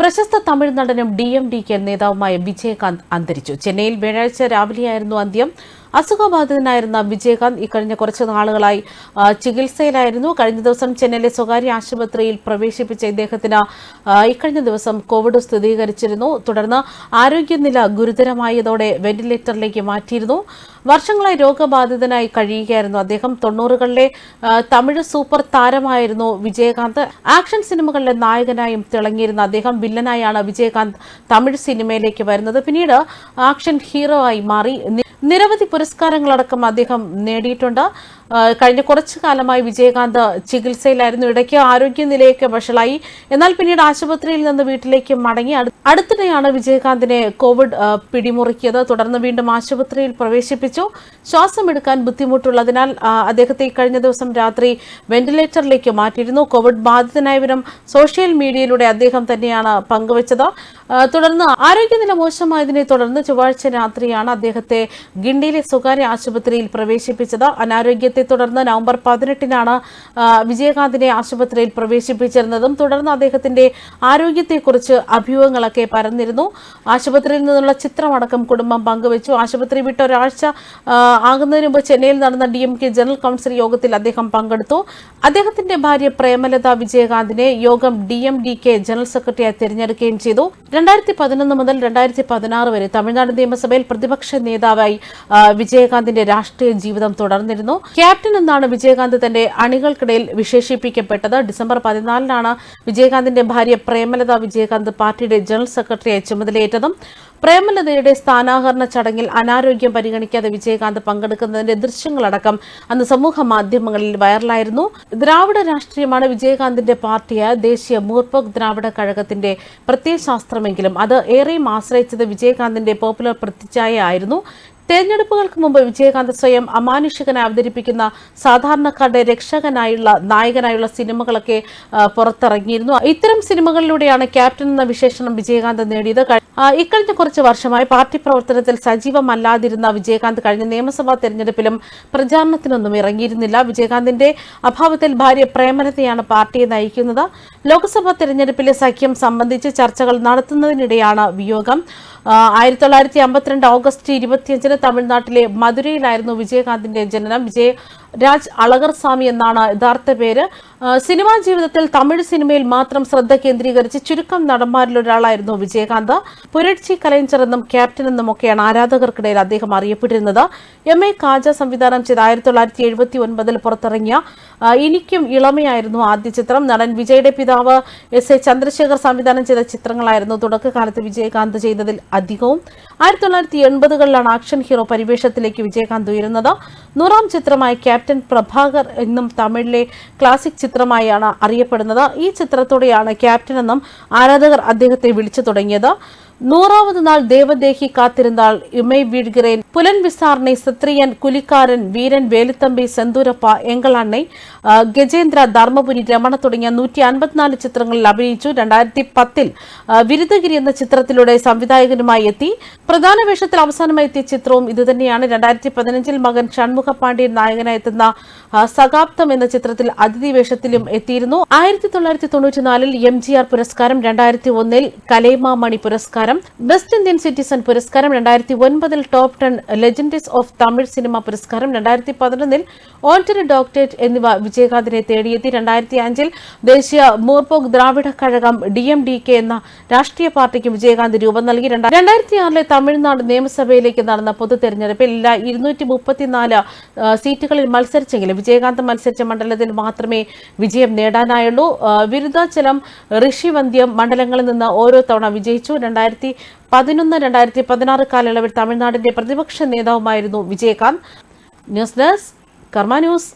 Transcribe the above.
പ്രശസ്ത തമിഴ് നടനും D M D K നേതാവുമായ വിജയകാന്ത് അന്തരിച്ചു. ചെന്നൈയിൽ വ്യാഴാഴ്ച രാവിലെയായിരുന്നു അന്ത്യം. അസുഖബാധിതനായിരുന്ന വിജയകാന്ത് ഇക്കഴിഞ്ഞ കുറച്ച് നാളുകളായി ചികിത്സയിലായിരുന്നു. കഴിഞ്ഞ ദിവസം ചെന്നൈയിലെ സ്വകാര്യ ആശുപത്രിയിൽ പ്രവേശിപ്പിച്ച ഇദ്ദേഹത്തിന് ഇക്കഴിഞ്ഞ ദിവസം കോവിഡ് സ്ഥിരീകരിച്ചിരുന്നു. തുടർന്ന് ആരോഗ്യനില ഗുരുതരമായതോടെ വെന്റിലേറ്ററിലേക്ക് മാറ്റിയിരുന്നു. വർഷങ്ങളായി രോഗബാധിതനായി കഴിയുകയായിരുന്നു അദ്ദേഹം. തൊണ്ണൂറുകളിലെ തമിഴ് സൂപ്പർ താരമായിരുന്നു വിജയകാന്ത്. ആക്ഷൻ സിനിമകളിലെ നായകനായും തിളങ്ങിയിരുന്ന അദ്ദേഹം വില്ലനായാണ് വിജയകാന്ത് തമിഴ് സിനിമയിലേക്ക് വരുന്നത്. പിന്നീട് ആക്ഷൻ ഹീറോ ആയി മാറി. നിരവധി പുരസ്കാരങ്ങളടക്കം അദ്ദേഹം നേടിയിട്ടുണ്ട്. കഴിഞ്ഞ കുറച്ചു കാലമായി വിജയകാന്ത് ചികിത്സയിലായിരുന്നു. ഇടയ്ക്ക് ആരോഗ്യനിലയൊക്കെ വഷളായി. എന്നാൽ പിന്നീട് ആശുപത്രിയിൽ നിന്ന് വീട്ടിലേക്ക് മടങ്ങി അടു- അടുത്തിടെയാണ് വിജയകാന്തിനെ കോവിഡ് പിടിമുറുക്കിയത്. തുടർന്ന് വീണ്ടും ആശുപത്രിയിൽ പ്രവേശിപ്പിച്ചു. ശ്വാസമെടുക്കാൻ ബുദ്ധിമുട്ടുള്ളതിനാൽ അദ്ദേഹത്തെ കഴിഞ്ഞ ദിവസം രാത്രി വെന്റിലേറ്ററിലേക്ക് മാറ്റിയിരുന്നു. കോവിഡ് ബാധിതനായ വിവരം സോഷ്യൽ മീഡിയയിലൂടെ അദ്ദേഹം തന്നെയാണ് പങ്കുവച്ചത്. തുടർന്ന് ആരോഗ്യനില മോശമായതിനെ തുടർന്ന് ചൊവ്വാഴ്ച രാത്രിയാണ് അദ്ദേഹത്തെ ഗിണ്ടിയിലെ സ്വകാര്യ ആശുപത്രിയിൽ പ്രവേശിപ്പിച്ചത്. അനാരോഗ്യത്തെ തുടർന്ന് നവംബർ പതിനെട്ടിനാണ് വിജയകാന്തിനെ ആശുപത്രിയിൽ പ്രവേശിപ്പിച്ചിരുന്നതും. തുടർന്ന് അദ്ദേഹത്തിന്റെ ആരോഗ്യത്തെക്കുറിച്ച് അഭ്യൂഹങ്ങളൊക്കെ പരന്നിരുന്നു. ആശുപത്രിയിൽ നിന്നുള്ള ചിത്രമടക്കം കുടുംബം പങ്കുവച്ചു. ആശുപത്രി വിട്ട ഒരാഴ്ച ആകുന്നതിന് മുമ്പ് ചെന്നൈയിൽ നടന്ന D M K general council യോഗത്തിൽ അദ്ദേഹം പങ്കെടുത്തു. അദ്ദേഹത്തിന്റെ ഭാര്യ പ്രേമലത വിജയകാന്തിനെ യോഗം D M D K general സെക്രട്ടറിയായി തിരഞ്ഞെടുക്കുകയും ചെയ്തു. രണ്ടായിരത്തി പതിനൊന്ന് മുതൽ രണ്ടായിരത്തി പതിനാറ് വരെ തമിഴ്നാട് നിയമസഭയിൽ പ്രതിപക്ഷ നേതാവായി വിജയകാന്തിന്റെ രാഷ്ട്രീയ ജീവിതം തുടർന്നിരുന്നു. ക്യാപ്റ്റൻ എന്നാണ് വിജയകാന്ത് തന്റെ അണികൾക്കിടയിൽ വിശേഷിപ്പിക്കപ്പെട്ടത്. ഡിസംബർ പതിനാലിനാണ് വിജയകാന്തിന്റെ ഭാര്യ പ്രേമലത വിജയകാന്ത് പാർട്ടിയുടെ ജനറൽ സെക്രട്ടറിയായി ചുമതലയേറ്റതും. പ്രേമലതയുടെ സ്ഥാനാഹരണ ചടങ്ങിൽ അനാരോഗ്യം പരിഗണിക്കാതെ വിജയകാന്ത് പങ്കെടുക്കുന്നതിന്റെ ദൃശ്യങ്ങളടക്കം അന്ന് സമൂഹ മാധ്യമങ്ങളിൽ വൈറലായിരുന്നു. ദ്രാവിഡ രാഷ്ട്രീയമാണ് വിജയകാന്തിന്റെ പാർട്ടിയായ ദേശീയ മൂർപ്പക് ദ്രാവിഡ കഴകത്തിന്റെ പ്രത്യയശാസ്ത്രമെങ്കിലും അത് ഏറെയും ആശ്രയിച്ചത് വിജയകാന്തിന്റെ പോപ്പുലർ പ്രതിച്ഛായ ആയിരുന്നു തെരഞ്ഞെടുപ്പുകൾക്ക് മുമ്പ് വിജയകാന്ത് സ്വയം അമാനുഷികനെ അവതരിപ്പിക്കുന്ന സാധാരണക്കാരുടെ രക്ഷകനായുള്ള നായകനായുള്ള സിനിമകളൊക്കെ പുറത്തിറങ്ങിയിരുന്നു. ഇത്തരം സിനിമകളിലൂടെയാണ് ക്യാപ്റ്റൻ എന്ന വിശേഷണം വിജയകാന്ത് നേടിയത്. ഇക്കഴിഞ്ഞ കുറച്ച് വർഷമായി പാർട്ടി പ്രവർത്തനത്തിൽ സജീവമല്ലാതിരുന്ന വിജയകാന്ത് കഴിഞ്ഞ നിയമസഭാ തെരഞ്ഞെടുപ്പിലും പ്രചാരണത്തിനൊന്നും ഇറങ്ങിയിരുന്നില്ല. വിജയകാന്തിന്റെ അഭാവത്തിൽ ഭാര്യ പ്രേമലതയാണ് പാർട്ടിയെ നയിക്കുന്നത്. ലോക്സഭാ തെരഞ്ഞെടുപ്പിലെ സഖ്യം സംബന്ധിച്ച് ചർച്ചകൾ നടത്തുന്നതിനിടെയാണ് വിയോഗം. ആയിരത്തി തൊള്ളായിരത്തി അമ്പത്തിരണ്ട് ഓഗസ്റ്റ് ഇരുപത്തിയഞ്ചിന് തമിഴ്നാട്ടിലെ മധുരയിലായിരുന്നു വിജയകാന്തിന്റെ ജനനം. വിജയ രാജ് അളകർസ്വാമി എന്നാണ് യഥാർത്ഥ പേര്. സിനിമാ ജീവിതത്തിൽ തമിഴ് സിനിമയിൽ മാത്രം ശ്രദ്ധ കേന്ദ്രീകരിച്ച് ചുരുക്കം നടന്മാരിൽ ഒരാളായിരുന്നു വിജയകാന്ത്. പുരട്ചി കലൈഞ്ചർ എന്നും ക്യാപ്റ്റൻ എന്നും ഒക്കെയാണ് ആരാധകർക്കിടയിൽ അദ്ദേഹം അറിയപ്പെട്ടിരുന്നത്. എം എ കാജ സംവിധാനം ചെയ്ത ആയിരത്തി തൊള്ളായിരത്തി എഴുപത്തി ഒൻപതിൽ പുറത്തിറങ്ങിയ എനിക്കും ഇളമയായിരുന്നു ആദ്യ ചിത്രം. നടൻ വിജയുടെ പിതാവ് എസ് എ ചന്ദ്രശേഖർ സംവിധാനം ചെയ്ത ചിത്രങ്ങളായിരുന്നു തുടക്കകാലത്ത് വിജയകാന്ത് ചെയ്തതിൽ അധികവും. ആയിരത്തി തൊള്ളായിരത്തി എൺപതുകളിലാണ് ആക്ഷൻ ഹീറോ പരിവേഷത്തിലേക്ക് വിജയകാന്ത് ഉയരുന്നത്. നൂറാം ചിത്രമായ ക്യാപ്റ്റൻ പ്രഭാകർ എന്നും തമിഴിലെ ക്ലാസിക് ചിത്രമായാണ് അറിയപ്പെടുന്നത്. ഈ ചിത്രത്തോടെയാണ് ക്യാപ്റ്റൻ എന്നും ആരാധകർ അദ്ദേഹത്തെ വിളിച്ചു തുടങ്ങിയത്. നൂറാമത് നാൾ ദേവദേഹി കാത്തിരുന്നാൾ യുമൈ വീഴ്കിറേൻ പുലൻ വിസാറിനെ സത്രിയൻ കുലിക്കാരൻ വീരൻ വേലുത്തമ്പി സെന്തൂരപ്പ എങ്കളണ്ണൈ ഗജേന്ദ്ര ധർമ്മപുരി രമണ തുടങ്ങിയ നൂറ്റി അൻപത്തിനാല് ചിത്രങ്ങളിൽ അഭിനയിച്ചു. രണ്ടായിരത്തി പത്തിൽ വിരുദ്ധഗിരി എന്ന ചിത്രത്തിലൂടെ സംവിധായകനുമായി എത്തി. പ്രധാന വേഷത്തിൽ അവസാനമായി ചിത്രവും ഇതുതന്നെയാണ്. രണ്ടായിരത്തി പതിനഞ്ചിൽ മകൻ ഷൺമുഖ പാണ്ഡ്യൻ നായകനായി എത്തുന്ന എന്ന ചിത്രത്തിൽ അതിഥി വേഷത്തിലും എത്തിയിരുന്നു. ആയിരത്തി തൊള്ളായിരത്തി തൊണ്ണൂറ്റിനാലിൽ എം ജി ആർ പുരസ്കാരം രണ്ടായിരത്തി ഒന്നിൽ കലൈമാമണി പുരസ്കാരം ബെസ്റ്റ് ഇന്ത്യൻ സിറ്റിസൺ പുരസ്കാരം രണ്ടായിരത്തി ഒൻപതിൽ top ten legends of Tamil cinema പുരസ്കാരം രണ്ടായിരത്തി പതിനൊന്നിൽ ഓൾട്ടറി ഡോക്ടറേറ്റ് എന്നിവ വിജയകാന്തിനെ തേടിയെത്തി. രണ്ടായിരത്തി അഞ്ചിൽ Desiya Murpokku Dravida Kazhagam D M D K എന്ന രാഷ്ട്രീയ പാർട്ടിക്ക് വിജയകാന്ത് രൂപം നൽകി. രണ്ടാ- രണ്ടായിരത്തി ആറിലെ തമിഴ്നാട് നിയമസഭയിലേക്ക് നടന്ന പൊതു തെരഞ്ഞെടുപ്പിൽ എല്ലാ ഇരുന്നൂറ്റി മുപ്പത്തിനാല് സീറ്റുകളിൽ മത്സരിച്ചെങ്കിലും വിജയകാന്ത് മത്സരിച്ച മണ്ഡലത്തിൽ മാത്രമേ വിജയം നേടാനായുള്ളൂ. വിരുദ്ധാചലം ഋഷിവന്ധ്യം മണ്ഡലങ്ങളിൽ നിന്ന് ഓരോ തവണ വിജയിച്ചു. രണ്ടായിരത്തി പതിനൊന്ന് രണ്ടായിരത്തി പതിനാറ് കാലയളവിൽ തമിഴ്നാടിന്റെ പ്രതിപക്ഷ നേതാവുമായിരുന്നു Vijayakanth. News desk Karma news.